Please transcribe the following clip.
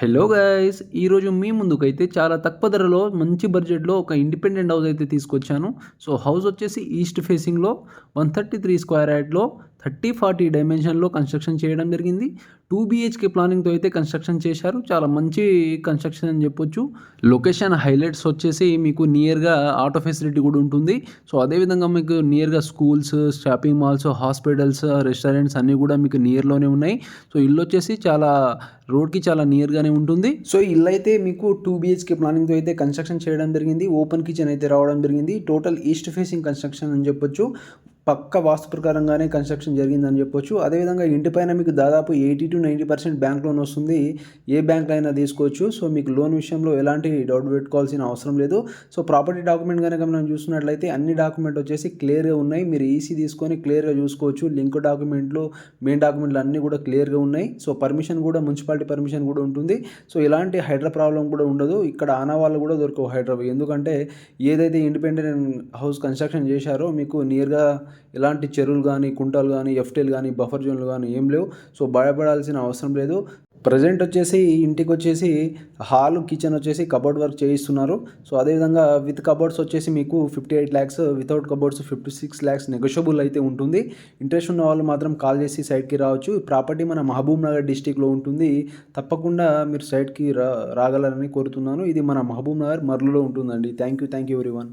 Hello guys ఈరోజు మీ ముందుకైతే చాలా తక్కువ ధరలో మంచి బడ్జెట్లో ఒక ఇండిపెండెంట్ హౌస్ అయితే తీసుకొచ్చాను. సో హౌస్ వచ్చేసి ఈస్ట్ ఫేసింగ్లో వన్ థర్టీ త్రీ స్క్వేర్ యార్డ్లో థర్టీ ఫార్టీ డైమెన్షన్లో కన్స్ట్రక్షన్ చేయడం జరిగింది. టూ బీహెచ్కే ప్లానింగ్తో అయితే కన్స్ట్రక్షన్ చేశారు. చాలా మంచి కన్స్ట్రక్షన్ అని చెప్పొచ్చు. లొకేషన్ హైలైట్స్ వచ్చేసి మీకు నియర్గా ఆటో ఫెసిలిటీ కూడా ఉంటుంది. సో అదేవిధంగా మీకు నియర్గా schools shopping malls hospitals restaurants అన్నీ కూడా మీకు నియర్లోనే ఉన్నాయి. సో ఇల్లు వచ్చేసి చాలా రోడ్కి చాలా నియర్గానే ఉంటుంది. సో ఇల్లు అయితే మీకు టూ బీహెచ్కే ప్లానింగ్తో అయితే కన్స్ట్రక్షన్ చేయడం జరిగింది. ఓపెన్ కిచెన్ అయితే రావడం జరిగింది. టోటల్ ఈస్ట్ ఫేసింగ్ కన్స్ట్రక్షన్ అని చెప్పొచ్చు. పక్క వాస్తు ప్రకారంగానే కన్స్ట్రక్షన్ జరిగిందని చెప్పొచ్చు. అదేవిధంగా ఇంటిపైన మీకు దాదాపు eighty to ninety percent bank loan వస్తుంది. ఏ బ్యాంక్ అయినా తీసుకోవచ్చు. సో మీకు లోన్ విషయంలో ఎలాంటి డౌట్ పెట్టుకోవాల్సిన అవసరం లేదు. సో ప్రాపర్టీ డాక్యుమెంట్ కనుక మనం చూసినట్లయితే అన్ని డాక్యుమెంట్ వచ్చేసి క్లియర్గా ఉన్నాయి. మీరు ఈసీ తీసుకొని క్లియర్గా చూసుకోవచ్చు. లింక్ డాక్యుమెంట్లు మెయిన్ డాక్యుమెంట్లు అన్నీ కూడా క్లియర్గా ఉన్నాయి. సో పర్మిషన్ కూడా మున్సిపాలిటీ పర్మిషన్ కూడా ఉంటుంది. సో ఇలాంటి హైడ్రా ప్రాబ్లం కూడా ఉండదు. ఇక్కడ ఆన వాళ్ళు కూడా దొరకవు హైడ్రా ఎందుకంటే ఏదైతే ఇండిపెండెంట్ హౌస్ కన్స్ట్రక్షన్ చేశారో మీకు నియర్గా ఎలాంటి చెరువులు కానీ కుంటలు కానీ ఎఫ్టీలు కానీ బఫర్ జోన్లు కానీ ఏం లేవు. సో భయపడాల్సిన అవసరం లేదు. ప్రజెంట్ వచ్చేసి ఇంటికి వచ్చేసి హాల్ కిచెన్ వచ్చేసి కబోర్డ్ వర్క్ చేయిస్తున్నారు. సో అదేవిధంగా విత్ కబోర్డ్స్ వచ్చేసి మీకు fifty eight lakhs without cupboards fifty six lakhs negotiable అయితే ఉంటుంది. ఇంట్రెస్ట్ ఉన్న వాళ్ళు మాత్రం కాల్ చేసి సైట్కి రావచ్చు. ప్రాపర్టీ మన మహబూబ్ నగర్ డిస్టిక్లో ఉంటుంది. తప్పకుండా మీరు సైట్కి రా రాగలరని కోరుతున్నాను. ఇది మన మహబూబ్ నగర్ మర్లులో ఉంటుందండి. Thank you thank you everyone